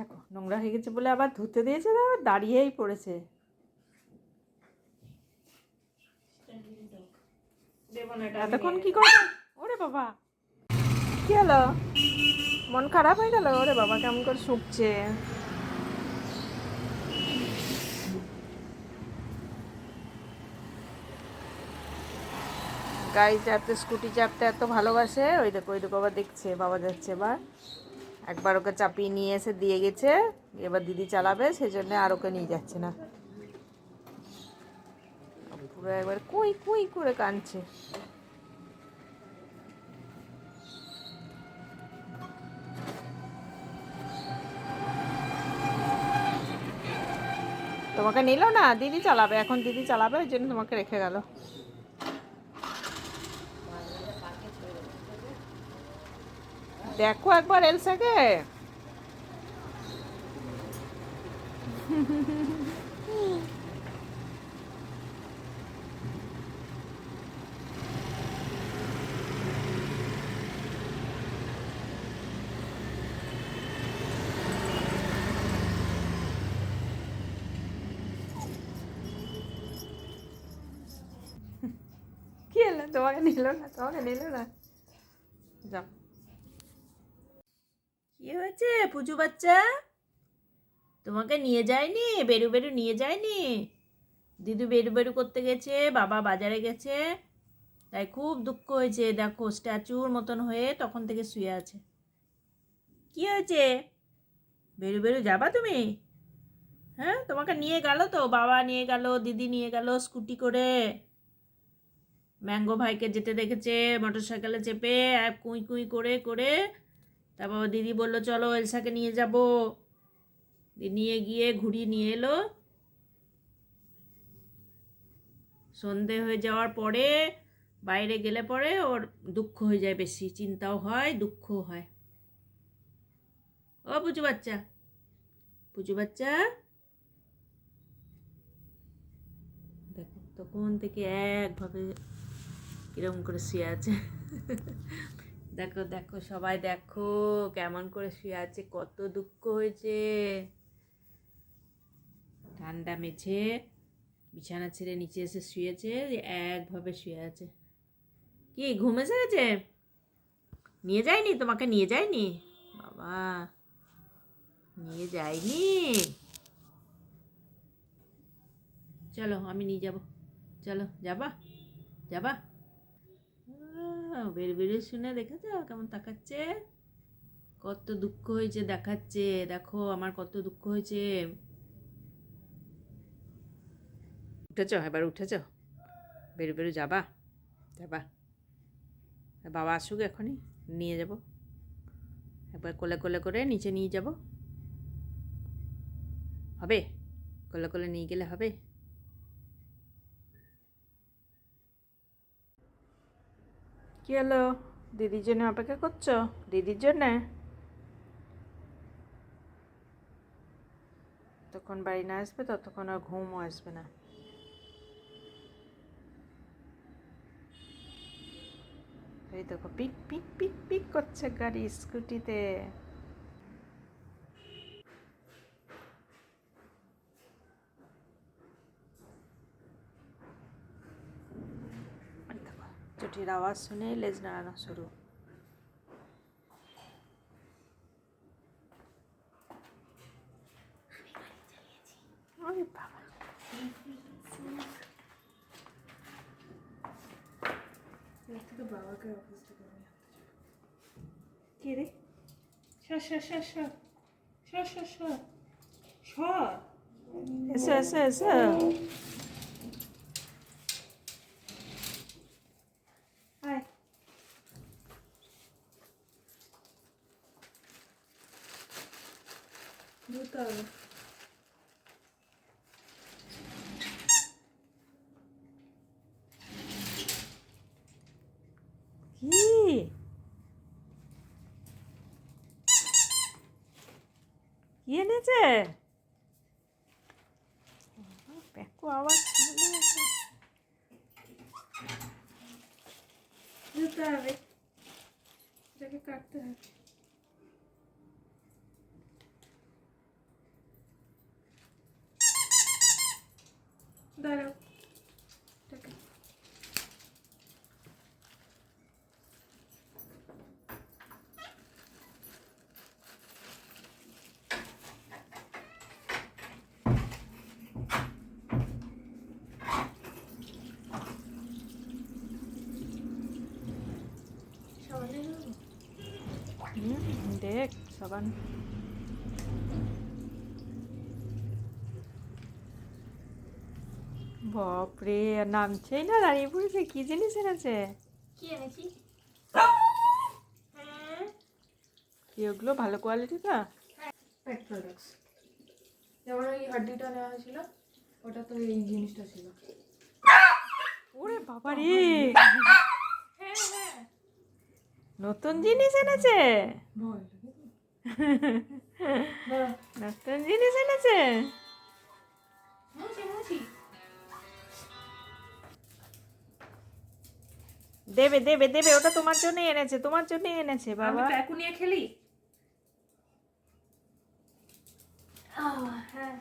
দেখো নোংরা হয়ে গেছে বলে আবার ধুতে দিয়েছে আবার দাঁড়িয়েই পড়েছে। এতক্ষণ কি করে ওরে বাবা। কি হলো? মন খারাপ হয়ে গেল? ওরে বাবা কেমন করে শুকছে। গাড়ি চাপতে স্কুটি চাপতে এত ভালোবাসে? ওই দেখো ওই দেখো আবার দেখছে বাবা যাচ্ছে এবার। একবার ওকে চাপিয়ে নিয়ে এসে দিয়ে গেছে, এবার দিদি চালাবে সেই জন্য আর ওকে নিয়ে যাচ্ছে না। পুরো একবার কুই কুই করে কাঁদছে। তোমাকে নিল না? দিদি চালাবে, এখন দিদি চালাবে, ওই জন্য তোমাকে রেখে গেল। দেখো একবার এলসাকে। কি হলো তোমাকে নিল না তোমাকে নিল না। যাও। কি হয়েছে, পুজু বাচ্চা? তোমাকে নিয়ে যায়নি, বেরু বেরু নিয়ে যায়নি? দিদু বেরু বেরু করতে গেছে, বাবা বাজারে গেছে। তাই খুব দুঃখ হয়েছে, দেখো স্ট্যাচুর মতন হয়ে তখন থেকে শুয়ে আছে। কি হয়েছে? বেরু বেরু যাবা তুমি? হ্যাঁ তোমাকে নিয়ে গেল তো, বাবা নিয়ে গেল, দিদি নিয়ে গেল স্কুটি করে। ম্যাঙ্গো ভাইকে যেতে দেখেছে মোটর সাইকেলে চেপে কুঁই কুই করে করে তারপর দিদি বলল, চলো এলসাকে নিয়ে যাব। নিয়ে গিয়ে ঘুরিয়ে নিয়ে এলো। সন্ধে হয়ে যাওয়ার পরে বাইরে গেলে পরে ওর দুঃখ হয়ে যায় বেশি, চিন্তাও হয়, দুঃখও হয়। ও পুজু বাচ্চা পুজু বাচ্চা। দেখো, তখন থেকে একভাবে কীরকম করে শুয়ে আছে। দেখো দেখো, সবাই দেখো কেমন করে শুয়ে আছে, কত দুঃখ হয়েছে। ঠান্ডা মেছে বিছানা ছেড়ে নিচে এসে শুয়েছে একভাবে শুয়ে আছে। কি, ঘুম এসে গেছে? নিয়ে যায়নি? তোমাকে নিয়ে যায়নি? বাবা, নিয়ে যায়নি? চলো, আমি নিয়ে যাব। চলো, যাবা? যাবা? বের বেরে শুনে দেখেছ কেমন তাকাচ্ছে। কত দুঃখ হয়েছে দেখাচ্ছে। দেখো আমার কত দুঃখ হয়েছে। উঠেছ? এবার উঠেছ? বেরু বেরু, যাবা? যাবা? বাবা আসুক এখনই, নিয়ে যাব। একবার কোলে কোলে করে নিচে নিয়ে যাব। হবে? কোলে কোলে নিয়ে গেলে হবে? কি হলো? দিদির জন্য অপেক্ষা করছ? দিদির জন্য? তখন বাড়ি না আসবে, ততক্ষণ আর ঘুমও আসবে না। এই দেখো, পিক পিক পিক পিক করছে গাড়ি স্কুটিতে এই দেখো চটির আওয়াজ শুনে লেজ নাড়ানো শুরু। বাবা। বাবাকে কে রে? সর সর সর সর। সর সর সর। সর। এসো এসো এসো। ধুতে হবে কি? কি এনেছে? পেকু আওয়াজ ধুতে হবে। এটাকে কাটতে হবে। সাবান বাপরে আর নামছেই না দাঁড়িয়ে পড়েছে কি জিনিস এনেছে? কি এনেছি? হ্যাঁ। কি ওগুলো? ভালো কোয়ালিটিটা পেট প্রোডাক্টস যেমন ওই হাড্ডিটা নেওয়া হয়েছিল ওটা তো এই জিনিসটা ছিল। ওরে বাবা রে হ্যাঁ হ্যাঁ। নতুন জিনিস এনেছে? নতুন জিনিস এনেছে দেবে দেবে দেবে ওটা তোমার জন্যই এনেছে তোমার জন্যই এনেছে বাবা। প্যাকু নিয়ে খেলি। হ্যাঁ।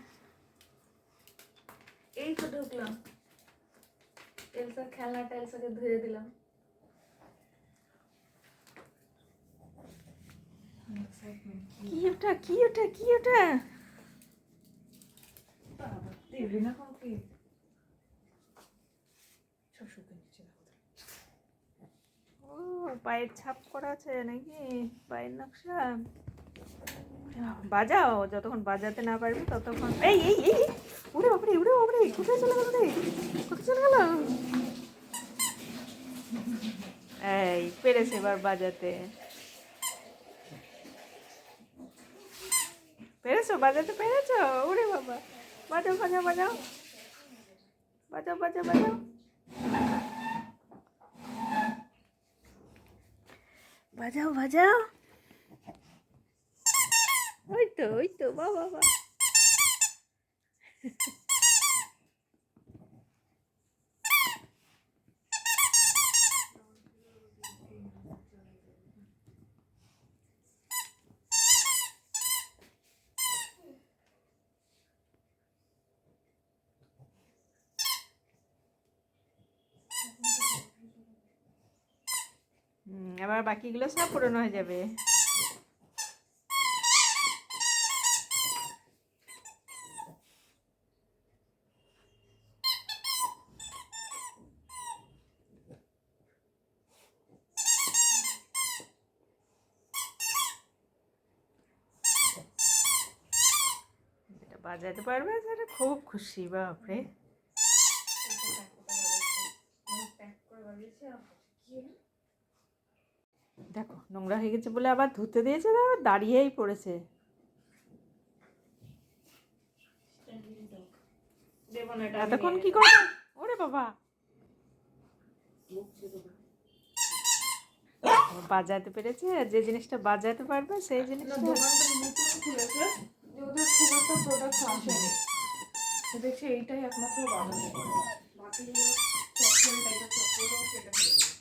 এই তো ঢুকলাম। এলসার খেলনাটা এলসাকে ধুয়ে দিলাম। কি ওটা কি ওটা কি ওটা। ও পায়ের ছাপ করা আছে নাকি? পায়ের নকশা? বাজাও যতক্ষণ বাজাতে না পারবে ততক্ষণ এই এই এই, উড়ে বাপরে উড়ে বাপরে কোথায় চলে গেল রে? কোথায় চলে গেল? এই পেরেছে এবার বাজাতে। পেরেছ? বাজাতে পেরেছ? উড়ে বাবা। বাজাও বাজাও বাজাও। বাজাও বাজাও বাজাও। বাজাও বাজাও। ওই তো ওই তো বাবা বাহ। এবার বাকিগুলো সব পুরনো হয়ে যাবে। বাজাতে পারবে সেটা খুব খুশি বাপরে। দেখো নোংরা হয়ে গেছে বলে আবার ধুতে দিয়েছে দাঁড়িয়েই পড়েছে এতক্ষণ কি করবে ওরে বাবা বাজাতে পেরেছে যে জিনিসটা বাজাতে পারবে সেই জিনিসটা দেখছি এইটাই একমাত্র বাজাতে পারবে বাকি চপ্পল টাইপের কেটে ফেলেছে